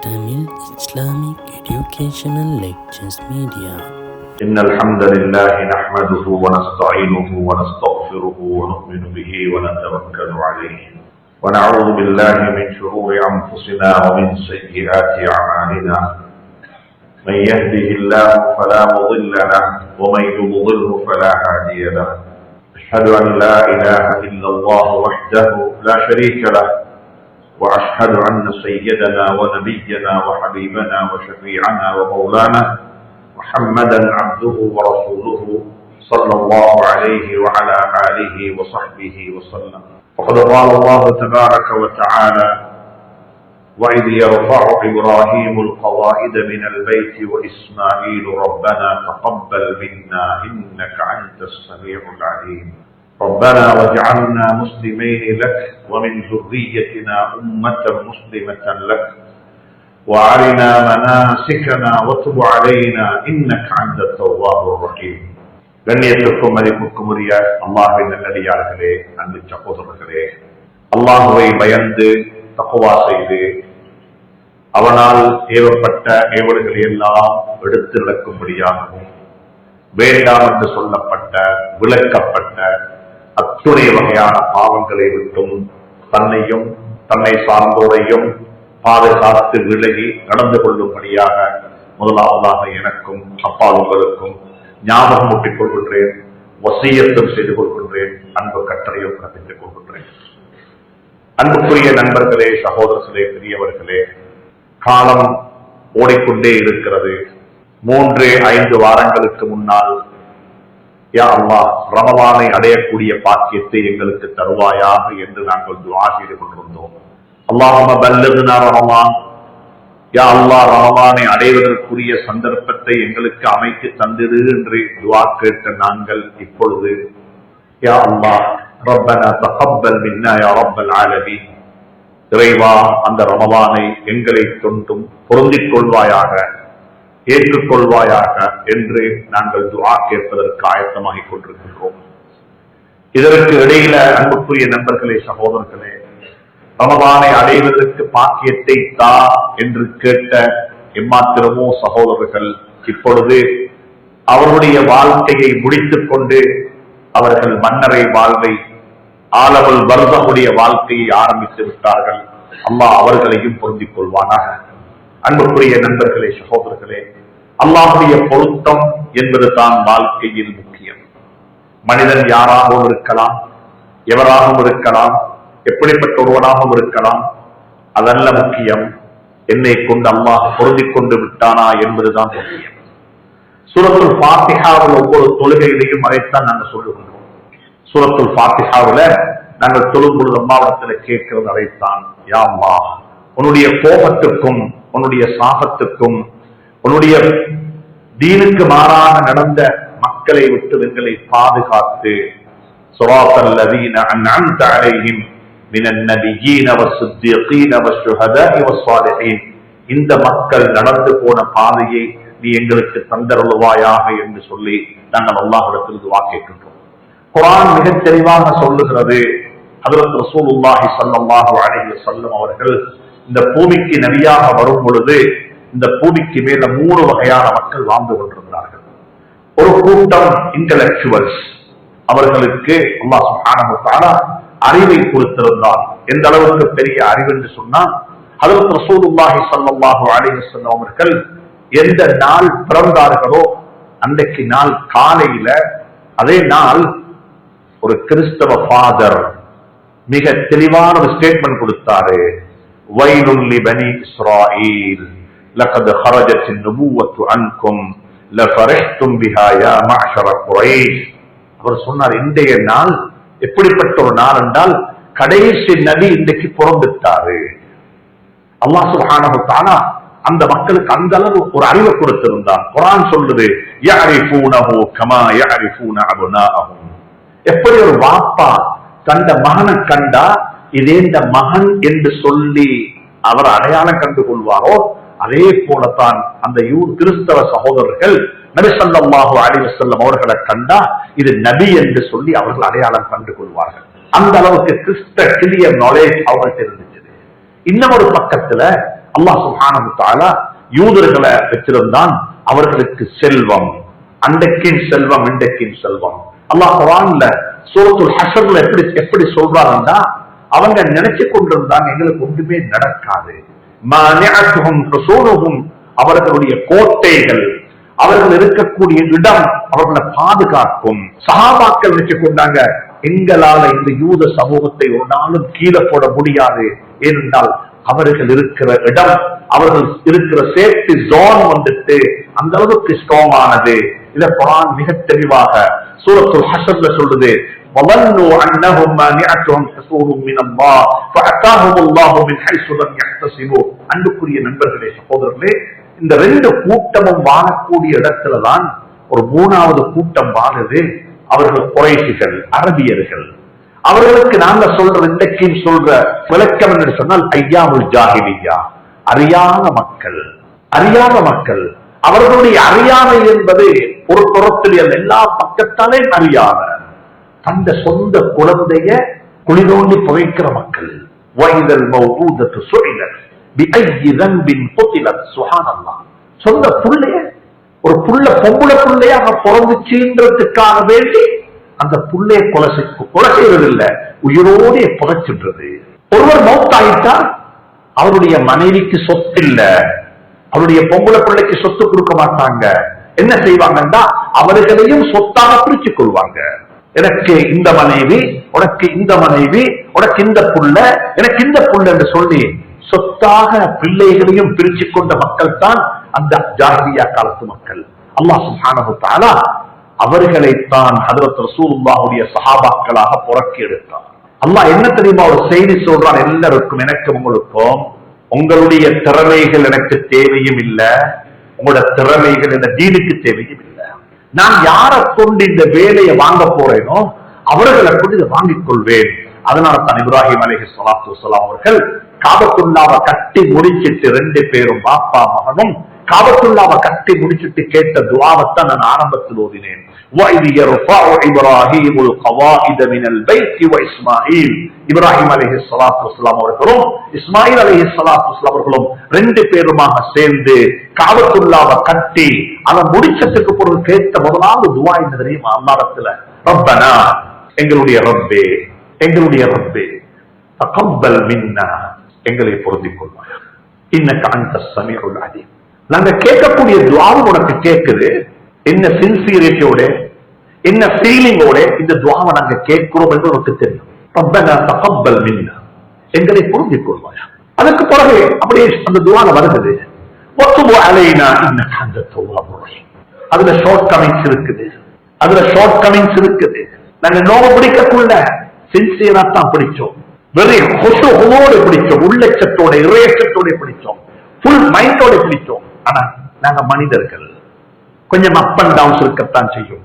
Tamil Islamic Educational Lectures Media. إن الحمد لله نحمده ونستعينه ونستغفره ونؤمن به ونتوكل عليه. ونعوذ بالله من شرور أنفسنا ومن سيئات أعمالنا. من يهده الله فلا مضل له ومن يضلله فلا هادي له. أشهد أن لا إله إلا الله وحده لا شريك له وأشهد أن سيدنا ونبينا وحبيبنا وشفيعنا ومولانا محمدا عبده ورسوله صلى الله عليه وعلى آله وصحبه وسلم. وقد قال الله تبارك وتعالى وإذ يرفع إبراهيم القواعد من البيت وإسماعيل ربنا تقبل منا إنك أنت السميع العليم. ربنا واجعلنا مسلمين لك ومن ذريتنا أمة مسلمة لك وارنا مناسكنا وتب علينا انك انت التواب الرحيم கண்ணியத்துக்கும் மதிப்புக்கும் உரிய அல்லாஹின் நல்லடியார்களே அன்பு சகோதரர்களே அல்லாஹுவை பயந்து தக்குவா செய்து அவனால் ஏவப்பட்ட ஏவல்களை எல்லாம் எடுத்து நடக்கும்படியாகவும் வேண்டாம் என்று சொல்லப்பட்ட விளக்கப்பட்ட அத்துணை வகையான பாவங்களை விட்டும் தன்னையும் தன்னை சார்ந்தோரையும் பாதுகாத்து விலகி நடந்து கொள்ளும்படியாக முதலாவதாக எனக்கும் அப்பா உங்களுக்கும் ஞாபகம் ஒட்டிக் கொள்கின்றேன் வசியத்தும் செய்து கொள்கின்றேன் அன்பு கட்டளையும் கற்பித்துக் கொள்கின்றேன். அன்புக்குரிய நண்பர்களே சகோதரர்களே பெரியவர்களே காலம் ஓடிக்கொண்டே இருக்கிறது. மூன்று ஐந்து வாரங்களுக்கு முன்னால் யா அல்லா ரமவானை அடையக்கூடிய பாக்கியத்தை எங்களுக்கு தருவாயாக என்று நாங்கள் துவா செய்து கொண்டிருந்தோம். அல்லாஹம பல்லதுனா ரமவான் யா அல்லா ரமவானை அடைவதற்குரிய சந்தர்ப்பத்தை எங்களுக்கு அமைத்து தந்தது என்று துவா கேட்ட நாங்கள் இப்பொழுது யா அல்லா ரப்பனா தகப்பல் மின்னா யா ரப்பல் ஆலமீன். இறைவா அந்த ரமவானை எங்களை தொண்டும் பொருந்திக் கொள்வாயாக. ஏற்றுக்கொள்வாயாக என்று நாங்கள் துவா கேட்பதற்கு ஆயத்தமாகிக் கொண்டிருக்கின்றோம். இதற்கு இடையில அன்புக்குரிய நண்பர்களே சகோதரர்களே ரமதானை அடைவதற்கு பாக்கியத்தை தா என்று கேட்ட எம்மாத்திரமோ சகோதரர்கள் இப்பொழுது அவருடைய வாழ்க்கையை முடித்துக் கொண்டு அவர்கள் மன்னரை வாழ்வை ஆலவல் வருதமுடைய வாழ்க்கையை ஆரம்பித்து விட்டார்கள். அம்மா அவர்களையும் பொருந்திக் கொள்வானாக. அன்புக்குரிய நண்பர்களே சகோதரர்களே அல்லாஹுடைய பொருத்தம் என்பது தான் வாழ்க்கையில் முக்கியம். மனிதன் யாராகவும் இருக்கலாம் எவராகவும் இருக்கலாம் எப்படிப்பட்ட ஒருவனாகவும் இருக்கலாம் அதல்ல முக்கியம் என்னை கொண்டு அல்லாஹ் பொருந்திக் கொண்டு விட்டானா என்பதுதான் முக்கியம். சூரத்துல் பாத்திகாவில் ஒவ்வொரு தொழுகையிலையும் அதைத்தான் நாங்கள் சொல்லுகின்றோம். சூரத்துல் பாத்திகாவில நாங்கள் தொழும் பொழுது அம்மாவிடத்தில் கேட்கிறது அதைத்தான் யாம்மா உன்னுடைய கோபத்துக்கும் உன்னுடைய சாபத்துக்கும் உன்னுடைய தீனுக்கு மாறாக நடந்த மக்களை விட்டு எங்களை பாதுகாத்து இந்த மக்கள் நடந்து போன பாதையை நீ எங்களுக்கு தந்தருள்வாயாக என்று சொல்லி நாங்கள் அல்லாஹிடத்தில் துவா கேட்கின்றோம். குரான் மிக தெளிவாக சொல்லுகிறது. அதற்கு ரசூல் உல்லாஹி சல்லாஹு அலஹி சொல்லும் அவர்கள் இந்த பூமிக்கு நபியாக வரும் பொழுது இந்த பூமிக்கு மேல மூணு வகையான மக்கள் வாழ்ந்து கொண்டிருந்தார்கள் ஒரு கூட்டம் இன்டலெக்சுவல்ஸ் அவர்களுக்கு அல்லா சுப்ஹானஹு அறிவை கொடுத்திருந்தான். எந்த அளவுக்கு பெரிய அறிவு என்று சொன்னால் அதற்கு ரசூலுல்லாஹி சல்லாஹு அலைஹி வஸல்லம் அவர்கள் எந்த நாள் பிறந்தார்களோ அன்றைக்கு நாள் காலையில அதே நாள் ஒரு கிறிஸ்தவ ஃபாதர் மிக தெளிவான ஒரு ஸ்டேட்மெண்ட் கொடுத்தாரு. வைலுல்லி பனி இஸ்ராயில் لقد خرجت النبوة عنكم لفرحتم بها يا معشر قريش அவர் சொன்னார் இன்றைய நாள் எப்படிப்பட்ட ஒரு நாள் என்றால் கடைசி நபி இன்றைக்கு பிறந்துட்டாரு அல்லாஹ் சுப்ஹானஹு தஆலா அந்த மக்களுக்கு அந்த அளவு ஒரு அறிவை கொடுத்திருந்தான் குரான் சொல்லுது யஅரிஃபூனஹு கமா யஅரிஃபூன அப்னாஅஹும் எப்படி ஒரு வாப்பா தந்த மகனை கண்டா இதே இந்த மகன் என்று சொல்லி அவர் அடையாளம் கண்டு கொள்வாரோ அதே போலத்தான் அந்த யூ கிறிஸ்தவ சகோதரர்கள் நபிசல்லாஹு அலிவசல்லம் அவர்களை கண்டா இது நபி என்று சொல்லி அவர்கள் அடையாளம் கண்டு கொள்வார்கள் அந்த அளவுக்கு கிறிஸ்த கிளியர் நாலேஜ் அவங்கள்ட்ட இருந்துச்சு. இன்னும் ஒரு பக்கத்துல அல்லாஹ் சுப்ஹானஹு யூதர்களை வச்சிருந்தான் அவர்களுக்கு செல்வம். அண்டக்கின் செல்வம் இண்டக்கின் செல்வம். அல்லாஹ் குர்ஆன்ல சூரத்துல் ஹஷர்ல எப்படி எப்படி சொல்றாங்கன்னா அவங்க நினைச்சு கொண்டிருந்தாங்க எங்களுக்கு ஒன்றுமே நடக்காது. அவர்களுடைய கோட்டைகள் அவர்கள் இருக்கக்கூடிய இடம் அவர்களை பாதுகாக்கும். சகாபாக்கள் நினைச்சு கொண்டாங்க எங்களால இந்த யூத சமூகத்தை ஒரு நாளும் கீழே போட முடியாது. ஏனென்றால் அவர்கள் இருக்கிற இடம் அவர்கள் இருக்கிற சேஃப்டி ஜோன் வந்துட்டு அந்த அளவுக்கு ஸ்ட்ராங் ஆனது. இத குரான் மிக தெளிவாக சூரத்துல் ஹஷர்ல சொல்லுது. وظنوا انهم مانعتهم حصولهم من الله فاتاهم الله من حيث لم يحتسبوا அன்புக்குரிய நண்பர்களே சகோதரர்களே இந்த ரெண்டு கூட்டமும் வாழக்கூடிய இடத்துலதான் ஒரு மூணாவது கூட்டம் வாழுது அவர்கள் குறைசிகள் அரபியர்கள் அவர்களுக்கு நாங்க சொல்ற இன்றைக்கும் சொல்ற விளக்கம் என்று சொன்னால் ஐயாமுல் ஜாகிலியா அறியாத மக்கள் அறியாத மக்கள் அவர்களுடைய அறியாமை என்பது ஒரு புறத்தில் அல்ல, எல்லா பக்கத்தாலே அறியாத தந்த சொந்த குழந்தைய குளிரோண்டி புகைக்கிற மக்கள். வைதல் மௌதூதத்து சுஇலத் பிஐயி தன்பின் குத்திலத் சுப்ஹானல்லாஹ் சொந்த புள்ளைய ஒரு புள்ள பொம்பளை புள்ளையாக பிறந்துச்சுன்றதுக்காக வேண்டி அந்த புள்ளைய கொலை கொலை செய்வது இல்ல உயிரோட புதைச்சின்றது ஒருவர் மௌத்தாயிட்டா அவருடைய மனைவிக்கு சொத்து இல்ல. அவருடைய பொம்பளை பிள்ளைக்கு சொத்து கொடுக்க மாட்டாங்க. என்ன செய்வாங்கன்னா அவர்களையும் சொத்தாக பிரிச்சு கொள்வாங்க. எனக்கு இந்த மனைவி உனக்கு இந்த மனைவி உனக்கு இந்த புள்ள எனக்கு இந்த புள்ள என்று சொல்லி சொத்தாக பிள்ளைகளையும் பிரிச்சு கொண்ட மக்கள் தான் அந்த ஜாகிரியா காலத்து மக்கள். அல்லாஹ் சுப்ஹானஹு அவர்களைத்தான் ஹதரத் ரசூல்லாவுடைய சஹாபாக்களாக புறக்கி எடுத்தார் அல்லாஹ் என்ன தெரியுமா ஒரு செய்தி சொல்றான்? எல்லாருக்கும் எனக்கும் உங்களுக்கும். உங்களுடைய திறமைகள் எனக்கு தேவையும் இல்லை. உங்களோட திறமைகள் இந்த தீனுக்கு தேவையும் இல்லை. நான் யாரை கொண்டு இந்த வேலையை வாங்க போறேனோ அவர்களை கொண்டு இதை வாங்கிக் கொள்வேன். அதனால தான் இப்ராஹிம் அலைஹி சலாத்து வலாம் அவர்கள் காபத்துல்லாவை கட்டி முடிச்சிட்டு ரெண்டு பேரும் பாப்பா மகனும் காபத்துல்லாவை கட்டி முடிச்சிட்டு கேட்ட துவாவத்தை நான் ஆரம்பத்தில் ஓதினேன். وَإِذْ يَرْفَعُ إِبْرَاهِيمُ الْقَوَاعِدَ مِنَ الْبَيْتِ وَإِسْمَاعِيلُ இப்ராஹிம் அலைஹி ஸலாத்து வஸலாம் அவர்களும் இஸ்மாயில் அலைஹி ஸலாத்து வஸலாம் அவர்களும் ரெண்டு பேருமாக சேர்ந்து காபத்துல்லாவை கட்டி அதை முடிச்சதுக்கு பிறகு கேட்ட முதலாவது துவா என்ன தெரியுமா அல்லாஹ்விடத்துல ரப்பனா எங்களுடைய ரப்பே எங்களுடைய ரப்பே தகப்பல் மின்னா எங்களை பொருந்திக் கொள்வாய் இன்னக்க அந்த சமீஉல் அலீம் நாங்க கேட்கக்கூடிய துவாவும் உனக்கு கேட்குது என்ன சின்சியரிட்டியோட என்ன ஃபீலிங்கோட இந்த துவாவை நாங்க கேட்கிறோம் என்று உனக்கு தெரியும். ரப்பனா தகப்பல் மின்னா. எங்களை பொருந்திக் கொள்வாயா? அதுக்கு பிறகு அப்படியே அந்த துவால வருகிறது. ஒத்துபு அலைனா இன்ன அந்த தௌவாபுர் அதுல ஷார்ட் கமிங்ஸ் இருக்குது. அதுல ஷார்ட் கமிங்ஸ் இருக்குது. நாங்க நோவ பிடிக்கக்குள்ள சின்சியரா தான் பிடிச்சோம். வெறி ஹொசோடு பிடிச்சோம். உள்ளச்சத்தோட இறையச்சத்தோட பிடிச்சோம். ஃபுல் மைண்டோட பிடிச்சோம். ஆனா நாங்க மனிதர்கள். கொஞ்சம் அப் அண்ட் டவுன்ஸ் இருக்கத்தான் செய்யும்.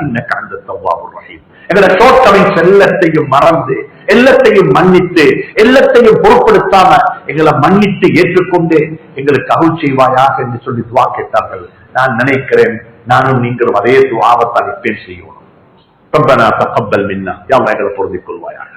இன்ன கலந்த தவ்வாபுர் ரஹீம். எங்களை டோட்டலிங்ஸ் எல்லாத்தையும் மறந்து எல்லாத்தையும் மன்னித்து எல்லாத்தையும் பொருட்படுத்தாம எங்களை மன்னித்து ஏற்றுக்கொண்டு எங்களுக்கு அகுள் செய்வாயாக என்று சொல்லி துவா கேட்டார்கள். நான் நினைக்கிறேன் நானும் நீங்களும் அதே துவாபத்தால் இப்பேன் செய்யணும். ரப்பனா தக்கப்பல் மின்னா. யாவா எங்களை பொருந்திக் கொள்வாயாக.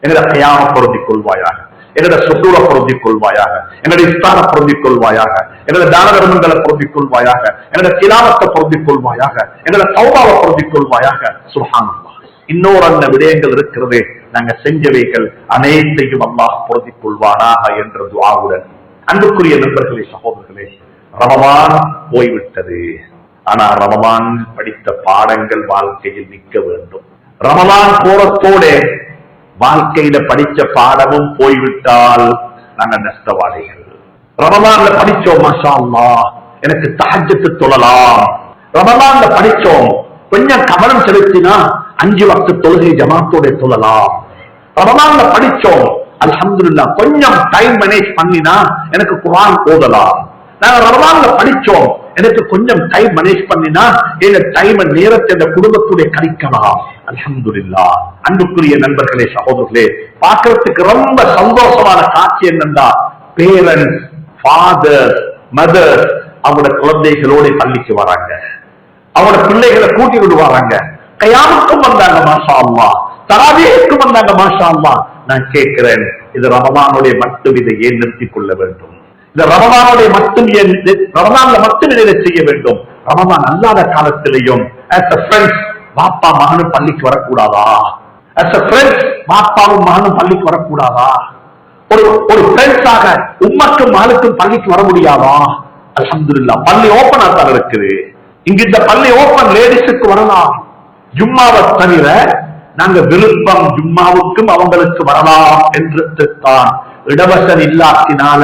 எங்களை கையாம பொருந்திக் கொள்வாயாக. என்னோட சுத்தூர பொருந்திக் கொள்வாயாக எங்களுடைய இஸ்தான பொருந்திக் கொள்வாயாக என்னோட தான தர்மங்களை பொருந்திக் கொள்வாயாக என்னோட திலாவத்தை பொருந்திக் கொள்வாயாக என்னோட சௌபாவை பொருந்திக் கொள்வாயாக சுஹானல்லாஹ் இன்னொரு அந்த விடயங்கள் இருக்கிறது நாங்க செஞ்சவைகள் அனைத்தையும் அல்லாஹ் பொருந்திக் கொள்வானாக என்ற துவாவுடன். அன்புக்குரிய நண்பர்களே சகோதரர்களே ரமவான் போய்விட்டது. ஆனா ரமவான் படித்த பாடங்கள் வாழ்க்கையில் நிற்க வேண்டும். ரமவான் போறத்தோட வாழ்க்கையில படிச்ச பாடமும் போய்விட்டால் நாங்க நஷ்டவாதிகள். ரமலான்ல படிச்சோம் மாஷா எனக்கு தாஜத்து தொழலாம். ரமலான்ல படிச்சோம். கொஞ்சம் கவனம் செலுத்தினா அஞ்சு வக்து தொழுகை ஜமாத்தோட தொழலாம். ரமலான்ல படிச்சோம். அலமதுல்லா கொஞ்சம் டைம் மேனேஜ் பண்ணினா எனக்கு குரான் போதலாம் நாங்க ரமலான்ல படிச்சோம். எனக்கு கொஞ்சம் டைம் மேனேஜ் பண்ணினா எங்க டைம் நேரத்தை இந்த குடும்பத்துடைய கழிக்கலாம். அல்ஹம்துலில்லாஹ் அன்புக்குரிய நண்பர்களே சகோதரர்களே பார்க்கறதுக்கு ரொம்ப சந்தோஷமான காட்சி என்னன்னா பேரண்ட்ஸ் ஃபாதர் மதர் அவங்களோட குழந்தைகளோட பள்ளிக்கு வராங்க. அவங்களோட பிள்ளைகளை கூட்டி விடுவாங்க. கையாமுக்கும் வந்தாங்க மாஷா அம்மா தராவியக்கும் வந்தாங்க மாஷா அம்மா நான் கேட்கிறேன் இது ரமதானுடைய மட்டும் இதை ஏன் நிறுத்திக் கொள்ள வேண்டும்? இந்த ரமதானுடைய மட்டும் ஏன் ரமதான்ல மட்டும் இதை செய்ய வேண்டும். ரமதான் அல்லாத காலத்திலையும் பாப்பா மகனும் பள்ளிக்கு வரக்கூடாதா? பாப்பாவும் மகனும் பள்ளிக்கு வரக்கூடாதா? ஒரு ஒரு ஃப்ரெண்ட்ஸாக உம்மக்கும் மகளுக்கும் பள்ளிக்கு வர முடியாதா? அல்ஹம்துலில்லாஹ் பள்ளி ஓபனா தான் இருக்குது. இங்க இந்த பள்ளி ஓபன் லேடிஸுக்கு வரலாம். ஜும்மாவை தவிர நாங்க விருப்பம் ஜும்மாவுக்கும் அவங்களுக்கு வரலாம் என்று தான் இடவசன் இல்லாத்தினால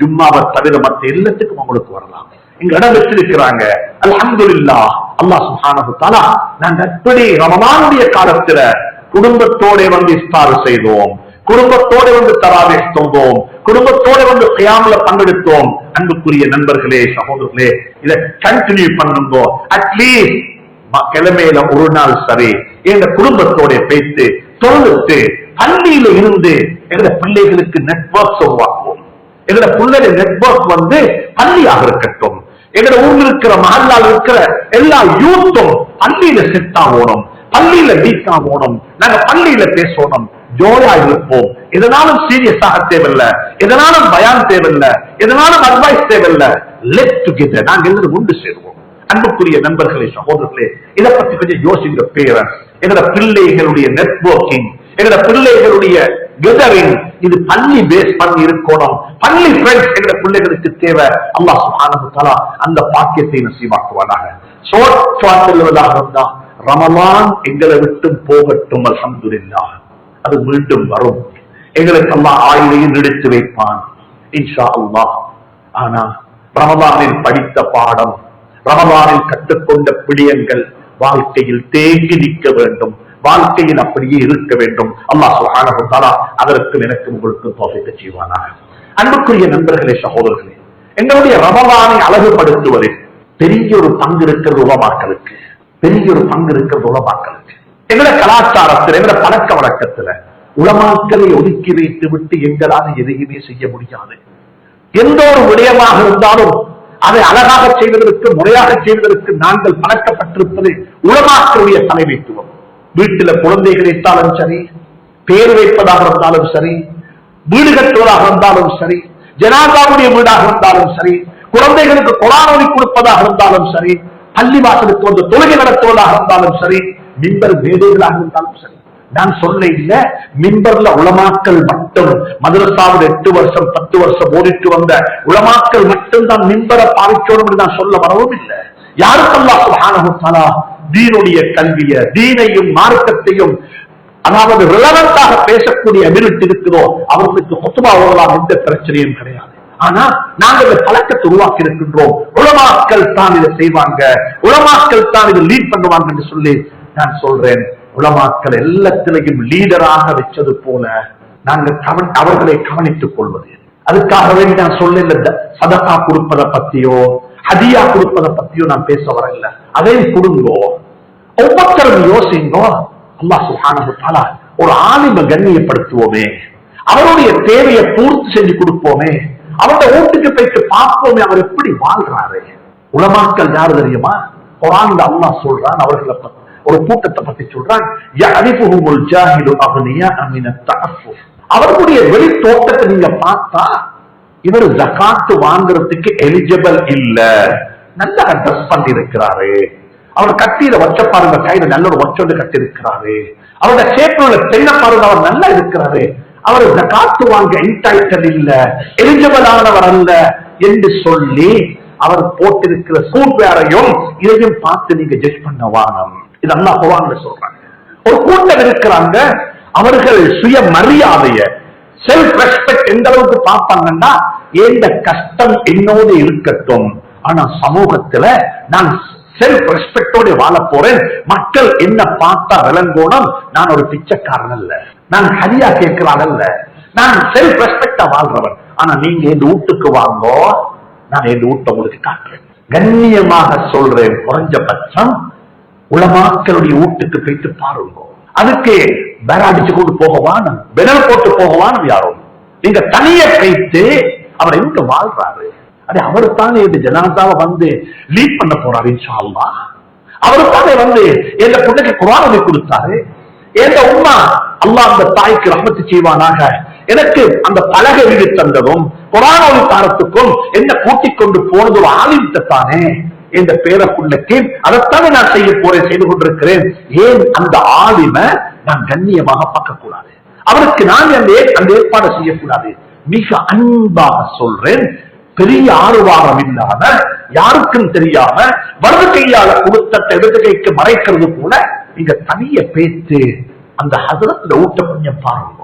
ஜும்மாவை தவிர மற்ற எல்லாத்துக்கும் அவங்களுக்கு வரலாம். எங்க இடம் வச்சிருக்கிறாங்க. அல்ஹம்துலில்லாஹ். அல்லா சுப்ஹானஹு தஆலா நாங்க எப்படி ரமலானுடைய காலத்துல குடும்பத்தோட வந்து இஸ்தார் செய்தோம். குடும்பத்தோட வந்து தராவே தோந்தோம். குடும்பத்தோட வந்து கியாமல பங்கெடுத்தோம். அன்புக்குரிய நண்பர்களே சகோதரர்களே இதை கண்டினியூ பண்ணுங்கோ. அட்லீஸ்ட் கிழமையில ஒரு நாள் சரி. எங்க குடும்பத்தோட பேசி தொழுது பள்ளியில இருந்து எங்க பிள்ளைகளுக்கு நெட்வொர்க்ஸ் சொல்லுவாங்க. எங்கட பிள்ளைங்க நெட்வொர்க் வந்து பள்ளியாக இருக்கட்டும் எங்கட ஊர்ல இருக்கிற மகல்லால் இருக்கிற எல்லா யூத்தும் பள்ளியில செட் ஆகணும் பள்ளியில மீட் ஆகணும் நாங்க பள்ளியில பேசணும் ஜோயா இருப்போம். எதனாலும் சீரியஸாக தேவையில்ல எதனாலும் பயான் தேவையில்ல எதனாலும் அட்வைஸ் தேவையில்ல லெட் டுகெதர் நாங்க எல்லாரும் ஒன்று சேருவோம். அன்புக்குரிய நண்பர்களே சகோதரர்களே இதை பத்தி கொஞ்சம் யோசிங்க பேரன். எங்களோட பிள்ளைகளுடைய நெட்வொர்க்கிங் எங்களோட பிள்ளைகளுடைய கெதரிங் இது பள்ளி பேஸ் பண்ணி இருக்கணும். பள்ளி ஃப்ரெண்ட்ஸ் எங்களோட பிள்ளைகளுக்கு தேவை. அல்லா சுப்ஹானஹு அந்த பாக்கியத்தை நசீவாக்குவானாக. ஷோர்ட் செல்வதாக இருந்தா ரமலான் எங்களை விட்டு போகட்டும் அல்ஹம்துலில்லாஹ். அது மீண்டும் வரும். எங்களுக்கு அல்லா ஆயுதையும் எடுத்து வைப்பான். இன்ஷா அல்லா ஆனா ரமலானில் படித்த பாடம் ரமலானில் கற்றுக்கொண்ட பிடியங்கள் வாழ்க்கையில் தேங்கி நிற்க வேண்டும். வாழ்க்கையில் அப்படியே இருக்க வேண்டும். அல்லாஹ் சுகானா அதற்கும் அதற்கு உங்களுக்கும் தோசைக்க தோஃபிக்க செய்வானாக. அன்புக்குரிய நண்பர்களே சகோதரர்களே எங்களுடைய ரமலானை அழகுபடுத்துவதில் பெரிய ஒரு பங்கு இருக்கிறது உலமாக்களுக்கு பெரிய ஒரு பங்கு இருக்கிறது உலமாக்களுக்கு எங்களோட கலாச்சாரத்தில் எங்களை பழக்க வழக்கத்துல உலமாக்களை ஒதுக்கி வைத்து விட்டு எங்களால் எதையுமே செய்ய முடியாது. எந்த ஒரு விடயமாக இருந்தாலும் அதை அழகாக செய்வதற்கு முறையாக செய்வதற்கு நாங்கள் பழக்கப்பட்டிருப்பது உலமாக்களுடைய தலைமைத்துவம். வீட்டுல குழந்தைகள் இட்டாலும் சரி பேர் வைப்பதாக இருந்தாலும் சரி வீடு கட்டுவதாக இருந்தாலும் சரி ஜனாதாவுடைய வீடாக இருந்தாலும் சரி குழந்தைகளுக்கு கொலானொலி கொடுப்பதாக இருந்தாலும் சரி பள்ளி வாசலுக்கு வந்து தொழுகை நடத்துவதாக இருந்தாலும் சரி மின்பர் மேடைகளாக இருந்தாலும் சரி. நான் சொல்ல இல்ல மின்பர்ல உளமாக்கல் மட்டும் மதுரசாவில் எட்டு வருஷம் பத்து வருஷம் ஓடிட்டு வந்த உளமாக்கல் மட்டும் தான் மின்பரை பாவிக்கணும் நான் சொல்ல வரவும் இல்லை. யாருக்கெல்லாம் தீனுடைய கல்விய தீனையும் மார்க்கத்தையும் அதாவது ரிலவெண்டாக பேசக்கூடிய அபிவிருத்தி இருக்குதோ அவர்களுக்கு கொத்துமா ஓடலாம் எந்த பிரச்சனையும் கிடையாது. ஆனா நாங்கள் இந்த பழக்கத்தை உருவாக்கி இருக்கின்றோம். உலமாக்கள் தான் இதை செய்வாங்க. உலமாக்கள் தான் இதை லீட் பண்ணுவாங்க என்று சொல்லி நான் சொல்றேன். உலமாக்கள் எல்லாத்திலையும் லீடராக வச்சது போல நாங்கள் கவன் அவர்களை கவனித்துக் கொள்வது. அதுக்காகவே நான் சொல்ல இந்த சதகா கொடுப்பதை பத்தியோ ஹதியா கொடுப்பதை பத்தியோ நான் பேச வரல அதையும் கொடுங்கோ. ஒவ்வொருத்தரும் யோசிங்கோ அல்லா சுஹான ஒரு ஆலிம கண்ணியப்படுத்துவோமே. அவருடைய தேவையை பூர்த்தி செஞ்சு கொடுப்போமே. அவரோட ஓட்டுக்கு போயிட்டு பார்ப்போமே அவர் எப்படி வாழ்றாரு. உலமாக்கள் யாரு தெரியுமா? குரான் அல்லா சொல்றான் அவர்களை பத்தி ஒரு கூட்டத்தை பத்தி சொல்றான் யஅரிஃபுஹுமுல் ஜாஹிலு அக்னியா அவர்களுடைய வெளி தோட்டத்தை நீங்க பார்த்தா இவர் ஜகாத்து வாங்குறதுக்கு எலிஜிபிள் இல்ல. நல்லா ட்ரெஸ் பண்ணி இருக்கிறாரு அவர் கட்டியில வச்ச பாருங்க கையில நல்ல ஒரு வச்சோடு கட்டி இருக்கிறாரு அவரோட சேப்பில் தென்ன பாருங்க அவர் நல்லா இருக்கிறாரு. அவர் ஜகாத்து வாங்க என்டைட்டல் இல்ல எலிஜிபிள் ஆனவர் அல்ல என்று சொல்லி அவர் போட்டிருக்கிற சூட் வேறையும் இதையும் பார்த்து நீங்க ஜட்ஜ் பண்ண வானம் இது அல்லா குரான்ல சொல்றாங்க. ஒரு கூட்டம் இருக்கிறாங்க அவர்கள் சுய மரியாதைய செல்ஃப் ரெஸ்பெக்ட் எந்த அளவுக்கு பார்ப்பாங்கன்னா எந்த கஷ்டம் என்னோடு இருக்கட்டும். ஆனா சமூகத்துல நான் செல்ஃப் ரெஸ்பெக்டோட வாழ போறேன். மக்கள் என்ன பார்த்தா விளங்கோணும்? நான் ஒரு பிச்சைக்காரன் அல்ல. நான் ஹரியா கேட்கிறான் அல்ல. நான் செல்ஃப் ரெஸ்பெக்டா வாழ்றவன். ஆனா நீங்க என் வீட்டுக்கு வாங்கோ. நான் என் வீட்டை உங்களுக்கு காட்டுறேன். கண்ணியமாக சொல்றேன். குறைஞ்சபட்சம் உலமாக்களுடைய வீட்டுக்கு போயிட்டு பாருங்க. அதுக்கு வேற அடிச்சு கொண்டு போகவான் பெடல் போட்டு போகவான் யாரோ. நீங்க தனிய கைத்து அவர் எங்க வாழ்றாரு? அது அவர் தானே இந்த ஜனாதாவை வந்து லீட் பண்ண போறாரு இன்ஷா அவரு அவர் தானே வந்து எந்த பிள்ளைக்கு குரானை கொடுத்தாரு? எந்த உம்மா அல்லாஹ் அந்த தாய்க்கு ரமத்து செய்வானாக? எனக்கு அந்த பலகை வீடு தந்ததும் குரானோலி தாரத்துக்கும் என்ன கூட்டிக் கொண்டு போனது ஒரு ஆலிம்கிட்ட தானே என்ற பேரக்குள்ளக்கு அதைத்தானே நான் செய்ய போறேன் செய்து கொண்டிருக்கிறேன். ஏன் அந்த ஆலிம நான் கண்ணியமாக பார்க்க கூடாது அவருக்கு நான் அந்த அந்த ஏற்பாடு செய்யக்கூடாது. மிக அன்பாக சொல்றேன். பெரிய ஆர்வாரம் இல்லாம யாருக்கும் தெரியாம வலது கையால கொடுத்த இடது கைக்கு மறைக்கிறது போல நீங்க தனிய பேத்து அந்த ஹசரத்துல ஊட்ட கொஞ்சம் பாருங்க.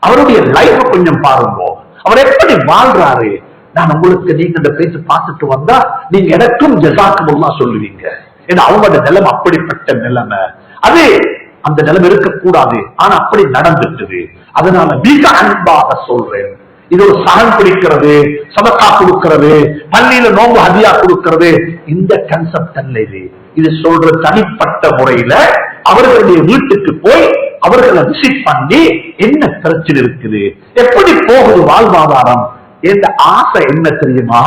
அவருடைய லைஃப் கொஞ்சம் பாருங்க. அவர் எப்படி வாழ்றாரு? நான் உங்களுக்கு நீங்க இந்த பேச்சு பார்த்துட்டு வந்தா நீங்க எனக்கும் ஜசாக்குமுல்லா சொல்லுவீங்க. ஏன்னா அவங்களோட நிலைமை அப்படிப்பட்ட நிலைமை. அது அந்த நிலைமை இருக்கக்கூடாது. ஆனா அப்படி நடந்துட்டுது. அதனால மிக அன்பாக சொல்றேன். இது ஒரு சகம் பிடிக்கிறது சமக்கா கொடுக்கிறது பள்ளியில நோம்பு ஹதியா கொடுக்கிறது. இந்த கன்செப்ட் அல்ல இது. இது சொல்ற தனிப்பட்ட முறையில அவர்களுடைய வீட்டுக்கு போய் அவர்களை விசிட் பண்ணி என்ன பிரச்சனை இருக்குது? எப்படி போகுது வாழ்வாதாரம்? என்ற ஆசை என்ன தெரியுமா?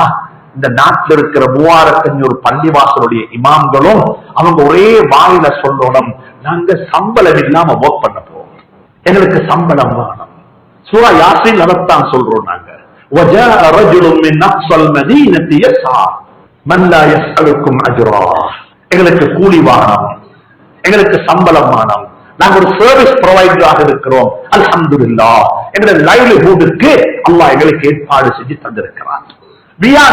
இந்த நாட்டில் இருக்கிற மூவாயிரத்தி ஐநூறு பள்ளிவாசனுடைய இமாம்களும் அவங்க ஒரே வாயில சொல்லணும் நாங்க சம்பளம் இல்லாம ஒர்க் பண்ண போறோம். எங்களுக்கு சம்பளம் வேணும். சூரா யாசின் அதத்தான் சொல்றோம் நாங்க. எங்களுக்கு கூலி வாகனம் எங்களுக்கு சம்பளம் வானம் நாங்க ஒரு சர்வீஸ் ப்ரொவைடராக இருக்கிறோம். அல்ஹம்துலில்லாஹ் எங்களுடைய லைவ்லிஹுட்டுக்கு அல்லாஹ் எங்களுக்கு ஏற்பாடு செஞ்சு தந்திருக்கிறார். We are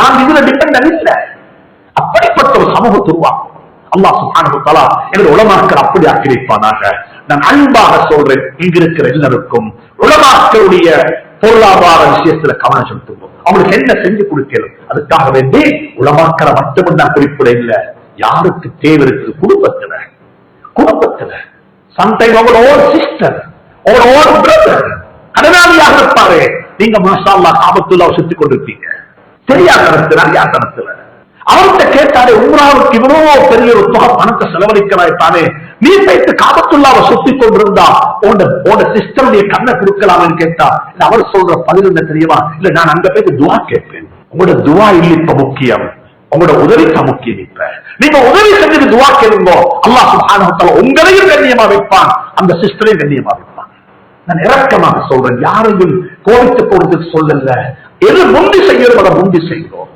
நாம் இதுல டிபெண்டன்ட் இல்ல. அப்படிப்பட்ட ஒரு சமூகத்தை உருவாக்கும் அல்லாஹ் சுப்ஹானஹு வ உலமாக்கள் அப்படி ஆக்கிரிப்பானாக நான் அன்பாக சொல்றேன் இங்க இருக்கிற எல்லாருக்கும் உலமாக்களுடைய பொருளாதார விஷயத்துல கவனம் செலுத்துவோம். அவங்களுக்கு என்ன செஞ்சு கொடுக்கணும்? அதுக்காக வேண்டி உலமாக்களை மட்டும் நான் குறிப்பிட இல்லை யாருக்கு தேவை இருக்குது? குடும்பத்துல. குடும்பத்துல சம்டைம் அவங்களோட ஓன் சிஸ்டர் அவங்களோட ஓன் பிரதர் கடனாளியாக இருப்பாரு நீங்க மாஷா அல்லா காபத்துல்லா சுத்தி கொண்டிருப்பீங்க. தெரியாத தரத்துல அறியாத தரத்துல அவர்கிட்ட கேட்டாரு உம்ராவுக்கு இவ்வளவு பெரிய ஒரு தொகை பணத்தை செலவழிக்கிறாய்த்தானே நீ போயிட்டு காபத்துள்ளாவை சுத்தி கொண்டிருந்தா உன் உன் சிஸ்டருடைய கண்ணை கொடுக்கலாம்னு கேட்டா இல்ல அவர் சொல்ற பதில் என்ன தெரியுமா? இல்ல நான் அங்க போய் துவா கேட்பேன். உங்களோட துவா இல்லை இப்ப முக்கியம். உங்களோட உதவி முக்கியம் இப்ப நீங்க உதவி செஞ்சது துவா கேளுங்க. அல்லாஹ் சுப்ஹானஹு உங்களையும் கண்ணியமா வைப்பான். அந்த சிஸ்டரையும் கண்ணியமா வைப்பான். நான் இறக்கமாக சொல்றேன். யாரையும் கோவித்து போறதுக்கு சொல்லல. எது முந்தி செய்யறோம் அதை முந்தி செய்யறோம்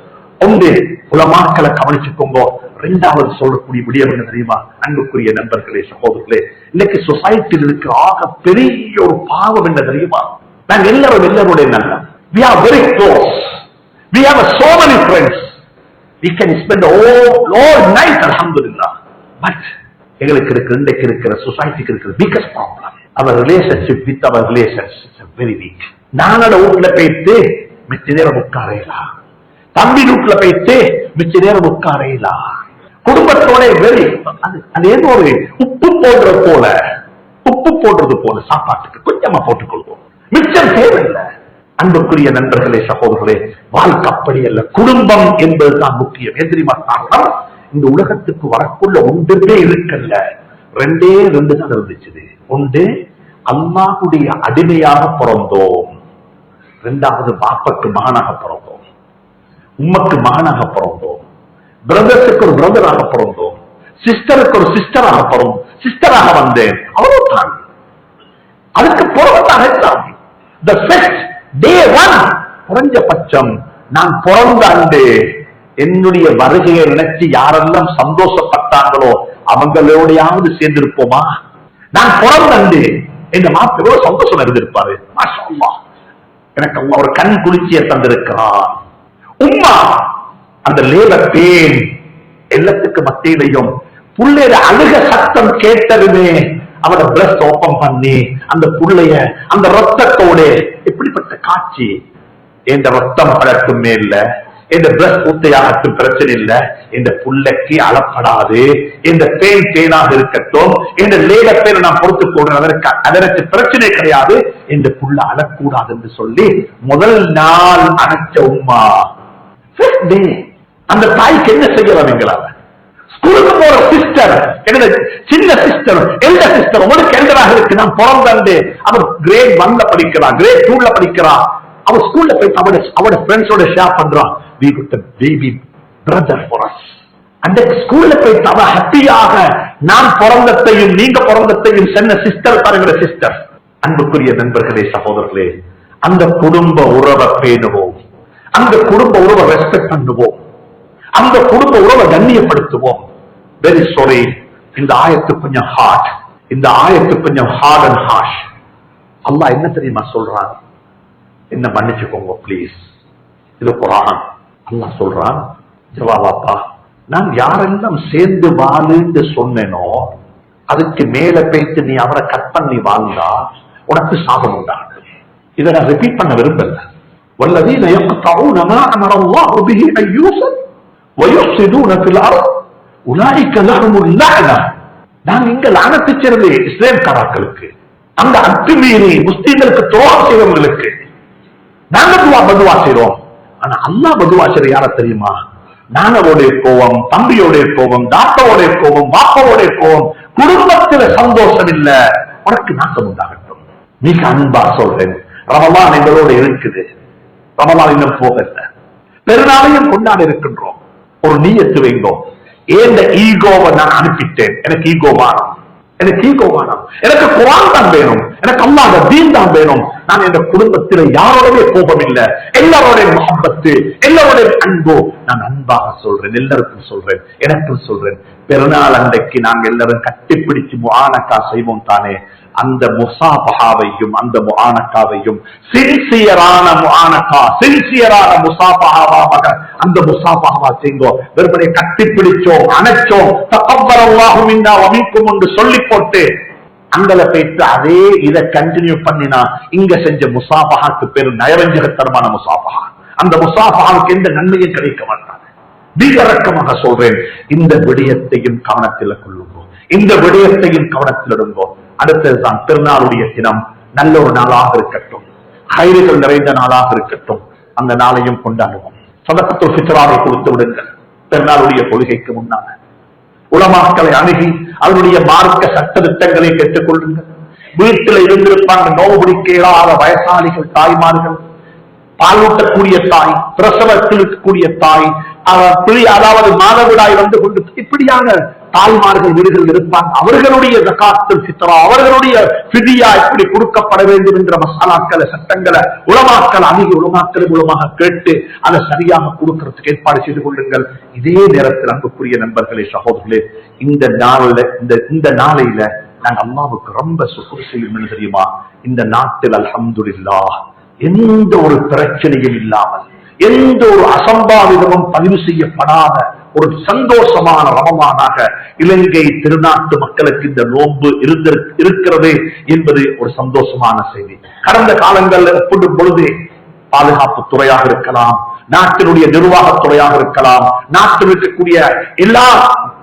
ஒன்று உலமாக்களை கவனிச்சுக்கோங்க ரெண்டாவது சொல்லக்கூடிய விடியம் என்ன தெரியுமா? அன்புக்குரிய நண்பர்களே சகோதரர்களே இன்னைக்கு சொசைட்டியில் இருக்கிற ஆக பெரிய ஒரு பாவம் என்ன தெரியுமா? நாங்க எல்லாரும் எல்லாருடைய நல்ல. We are very close. We have so many friends we can spend all all night alhamdulillah. But எங்களுக்கு இருக்கிற இன்றைக்கு இருக்கிற சொசைட்டிக்கு இருக்கிற biggest problem our relationship with our relations very weak நானோட வீட்டுல போயிட்டு மிச்ச நேரம் உட்காரையலாம் தம்பி வீட்டுல போயிட்டு மிச்ச நேரம் உட்காரையலாம் குடும்பத்தோட வெறி அது அது ஏதோ ஒரு உப்பு போடுறது போல. உப்பு போடுறது போல சாப்பாட்டுக்கு கொஞ்சமா போட்டுக்கொள்வோம். மிச்சம் தேவையில்லை. அன்புக்குரிய நண்பர்களே சகோதரர்களே வாழ்க்கை அப்படி அல்ல. குடும்பம் என்பதுதான் முக்கியம். ஏன் காரணம் இந்த உலகத்துக்கு வரக்குள்ள ஒன்றுமே இருக்கல்ல. ரெண்டே ரெண்டு தான் இருந்துச்சு ஒன்று அம்மாவுடைய அடிமையாக பிறந்தோம். ரெண்டாவது பாப்பக்கு மகனாக பிறந்தோம். உம்மக்கு மகனாக பிறந்தோம். பிரதர்ஸுக்கு ஒரு பிரதராக பிறந்தோம். சிஸ்டருக்கு ஒரு சிஸ்டராக பிறந்தோம். சிஸ்டராக வந்தேன். அவ்வளவுதான். அதுக்கு பிறந்ததாக எல்லாம் த டே ஒன் குறைஞ்சபட்சம் நான் பிறந்த அன்று என்னுடைய வருகையை நினைச்சு யாரெல்லாம் சந்தோஷப்பட்டாங்களோ அவங்களோடையாவது சேர்ந்திருப்போமா? நான் பிறந்த அன்று எங்க மாப்பிள்ளை எவ்வளவு சந்தோஷம் இருந்திருப்பாரு. எனக்கு ஒரு கண் குளிர்ச்சியை தந்திருக்கிறார். உம்மா அந்த லேல பேன் எல்லாத்துக்கு மத்தியிலையும் புள்ளைய அழுக சத்தம் கேட்டதுமே அவட பிரஸ்ட் ஓபன் பண்ணி அந்த புள்ளைய அந்த ரத்தத்தோடு எப்படிப்பட்ட காட்சி. இந்த ரத்தம் பழக்குமே இல்லை இந்த பிரஸ்ட் ஊத்தையாகட்டும் பிரச்சனை இல்ல. இந்த புள்ளைக்கு அளப்படாது. இந்த பேன் பேனாக இருக்கட்டும் இந்த லேட பேரை நான் பொறுத்து போடுறேன் அதற்கு அதற்கு பிரச்சனை கிடையாது. இந்த புள்ள அழக்கூடாது என்று சொல்லி முதல் நாள் அணைச்ச உமா அந்த தாய்க்கு என்ன செய்யலாம் எங்களால? ஸ்கூலுக்கு போற சிஸ்டர் என்னோட சின்ன சிஸ்டர் எல்ட சிஸ்டர் உங்களுக்கு எல்டராக இருக்கு. நான் பிறந்தாண்டு அவர் கிரேட் ஒன்ல படிக்கிறான் கிரேட் டூல படிக்கிறான் அவன் ஸ்கூல்ல போய் அவட அவட ஃப்ரெண்ட்ஸோட ஷேர் பண்றான். We good baby brother for us அந்த ஸ்கூல்ல போய் தவ ஹாப்பியாக நான் பிறந்தத்தையும் நீங்க பிறந்தத்தையும் சென்ன சிஸ்டர் பாருங்கிற சிஸ்டர் அன்புக்குரிய நண்பர்களே சகோதரர்களே அந்த குடும்ப உறவை பேணுவோம். அந்த குடும்ப உறவை ரெஸ்பெக்ட் பண்ணுவோம். அந்த குடும்ப உறவை கண்ணியப்படுத்துவோம். வெரி சாரி இந்த ஆயத்து கொஞ்சம் ஹார்ட் இந்த ஆயத்து கொஞ்சம் ஹார்ட் அண்ட் ஹாஷ் அல்லாஹ் என்ன தெரியுமா சொல்றான் என்ன மன்னிச்சுக்கோங்க ப்ளீஸ் இது குரான் அல்லாஹ் சொல்றான் ஜவாபாப்பா நான் யாரெல்லாம் சேர்ந்து வாழுன்னு சொன்னேனோ அதுக்கு மேல பேத்து நீ அவரை கட் பண்ணி வாழ்ந்தா உனக்கு சாபம் உண்டாகும் இதை நான் ரிப்பீட் பண்ண விரும்பல والذين يقطعون ما امر الله به ان يوصل ويفسدون في الارض உலாய்க்க லகமுல் லகனா நாங்க இங்க லானத்தை சேர்ந்து இஸ்ரேல் காராக்களுக்கு அந்த அத்துமீறி முஸ்லீம்களுக்கு துரோகம் செய்வர்களுக்கு நாங்க துவா பதுவா செய்யறோம் ஆனா அல்லா பதுவா செய்யற யார தெரியுமா? நானவோடைய கோவம் தம்பியோடைய கோவம் தாத்தாவோடைய கோவம் பாப்பாவோடைய கோவம் குடும்பத்துல சந்தோஷம் இல்ல உனக்கு நாசம் உண்டாகட்டும். மிக அன்பா சொல்றேன். ரமலான் எங்களோட இருக்குது. ரமலான் இன்னும் போகல. பெருநாளையும் கொண்டாட இருக்கின்றோம். ஒரு நீயத்து வைந்தோம். ஏந்த ஈகோவை நான் அனுப்பிட்டேன். எனக்கு ஈகோ வாரம். எனக்கு ஈகோ வாரம். எனக்கு குரான் தான் வேணும். எனக்கு அல்லாத தீன் தான் வேணும். நான் என் குடும்பத்தில் யாரோடவே கோபம் இல்லை எல்லாரோடைய முகப்பத்து எல்லாரோடைய அன்போ நான் அன்பாக சொல்றேன் எல்லாருக்கும் சொல்றேன் எனக்கும் சொல்றேன். பெருநாள் அன்றைக்கு நாங்கள் எல்லாரும் கட்டிப்பிடிச்சு முஆனக்கா செய்வோம் தானே. அந்த முசாபஹாவையும் அந்த முஆனக்காவையும் சின்சியரான முஆனக்கா சின்சியரான முசாபஹாவாக அந்த முசாபஹாவா செய்தோம். வெறுமனை கட்டிப்பிடிச்சோம் அணைச்சோம். தகப்பரல்லாஹு அமைக்கும் என்று சொல்லி போட்டு அங்கல போயிட்டு அதே இதை கண்டினியூ பண்ணினா இங்க செஞ்ச முசாபஹாக்கு பேரு நயவஞ்சகத்தனமான முசாபஹா அந்த முசாபஹாவுக்கு எந்த நன்மையும் கிடைக்க மாட்டாங்க தீகரக்கமாக சொல்றேன். இந்த விடயத்தையும் கவனத்தில் கொள்ளுங்கோ. இந்த விடயத்தையும் கவனத்தில் இடுங்கோ அடுத்ததுதான் திருநாளுடைய தினம். நல்ல ஒரு நாளாக இருக்கட்டும். கயிறுகள் நிறைந்த நாளாக இருக்கட்டும். அந்த நாளையும் கொண்டாடுவோம். சதக்கத்துள் சித்ராவை கொடுத்து விடுங்கள். பெருநாளுடைய கொள்கைக்கு முன்னால. உலமாக்களை அணுகி அதனுடைய மார்க்க சட்ட திட்டங்களை பெற்றுக் கொள்ளுங்கள். வீட்டில் இருந்திருப்பாங்க நோவு பிடிக்க இயலாத வயசாளிகள் தாய்மார்கள். பாலூட்டக்கூடிய தாய் பிரசவத்தில் இருக்கக்கூடிய தாய் அதாவது மாதவிடாய் வந்து கொண்டு இப்படியான தாய்மார்கள் வீடுகள் இருப்பாங்க. அவர்களுடைய ஜக்காத்தில் சித்தரா அவர்களுடைய பிதியா இப்படி கொடுக்கப்பட வேண்டும் என்ற மசாலாக்களை சட்டங்களை உலமாக்கள் அதிக உலமாக்கள் மூலமாக கேட்டு அதை சரியாக கொடுக்கறதுக்கு ஏற்பாடு செய்து கொள்ளுங்கள். இதே நேரத்தில் அன்புக்குரிய நண்பர்களே சகோதரர்களே இந்த நாளில் இந்த இந்த நாளையில நாங்க அம்மாவுக்கு ரொம்ப சுக்குர் செய்யும் தெரியுமா? இந்த நாட்டில் அலமதுல்லா எந்த ஒரு பிரச்சனையும் இல்லாமல் எந்த ஒரு அசம்பாவிதமும் பதிவு செய்யப்படாத ஒரு சந்தோஷமான ரமமானாக இலங்கை திருநாட்டு மக்களுக்கு இந்த நோன்பு இருக்கிறது என்பது ஒரு சந்தோஷமான செய்தி. கடந்த காலங்களில் ஒப்பிடும் பொழுது பாதுகாப்பு துறையாக இருக்கலாம் நாட்டினுடைய நிர்வாகத் துறையாக இருக்கலாம் நாட்டில் இருக்கக்கூடிய எல்லா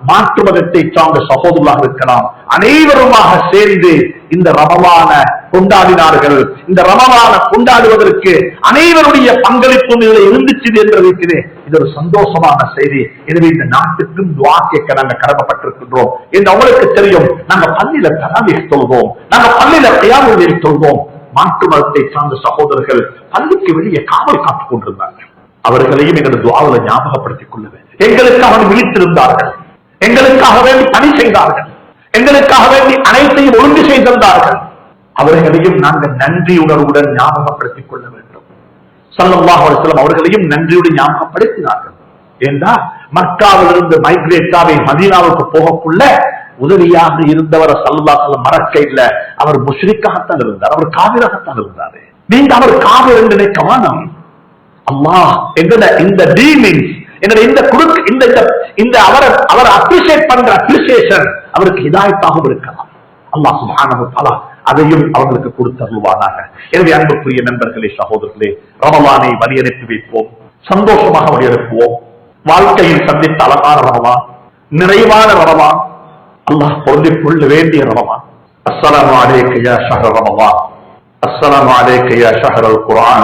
மாற்று மதத்தை சார்ந்த சகோதரர்களாக இருக்கலாம். அனைவருமாக சேர்ந்து இந்த ரமவான கொண்டாடினார்கள். இந்த ரமவான கொண்டாடுவதற்கு அனைவருடைய பங்களிப்பும் இதில் இருந்துச்சு என்று இருக்கிறேன் இது ஒரு சந்தோஷமான செய்தி. எனவே இந்த நாட்டுக்கும் துவா கேட்க நாங்கள் கடமைப்பட்டிருக்கின்றோம். என்று அவங்களுக்கு தெரியும். நாங்க பள்ளியில தராவியை சொல்வோம் நாங்க பள்ளியில கையாளுவதை சொல்வோம் மாற்று மதத்தை சார்ந்த சகோதரர்கள் பள்ளிக்கு வெளியே காவல் காத்துக் கொண்டிருந்தாங்க அவர்களையும் எங்களது துவாவில ஞாபகப்படுத்திக் கொள்ள வேண்டும் அவன் விழித்திருந்தார்கள். எங்களுக்காக வேண்டி பணி செய்தார்கள். எங்களுக்காக வேண்டி அனைத்தையும் ஒழுங்கு செய்திருந்தார்கள் அவர்களையும் நாங்கள் நன்றி உணர்வுடன் ஞாபகப்படுத்திக் கொள்ள வேண்டும். சல்லல்லாஹு செல்லம் அவர்களையும் நன்றியுடன் ஞாபகப்படுத்தினார்கள். ஏன்னா மக்காவிலிருந்து மைக்ரேட் ஆகி மதீனாவுக்கு போகக்குள்ள உதவியாக இருந்தவரை செல்லம் மறக்க இல்ல அவர் முஷ்ரிக்காகத்தான் இருந்தார். அவர் காவிராகத்தான் இருந்தார். நீங்க அவர் காவிர் என்று நினைக்க வேணாம். அம்மா எங்கட இந்த டீலிங்ஸ் என்னோட இந்த குடுக்க இந்த இந்த- இந்த அவரை அவர் அப்ரிஷியேட் பண்ற அப்ரிசியேஷன் அவருக்கு ஹிதாயத்தாகவும் இருக்கலாம் அல்லாஹ் சுப்ஹானஹு தஆலா அதையும் அவர்களுக்கு கொடுத்தருள்வானாக எனவே அன்புக்குரிய நண்பர்களே சகோதரர்களே ரமலானை வழியனுப்பி வைப்போம் சந்தோஷமாக வழியனுப்புவோம் வாழ்க்கையில் சந்தித்த அழகான ரமலான் நிறைவான ரமலான் அல்லாஹ் பொருந்திக் கொள்ள வேண்டிய ரமலான் அஸ்ஸலாமு அலைக்க யா ஷஹ்ர ரமலான் السلام عليك يا شهر القرآن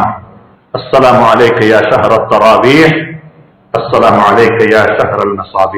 السلام عليك يا شهر التراويح السلام عليك يا شهر المصابيح.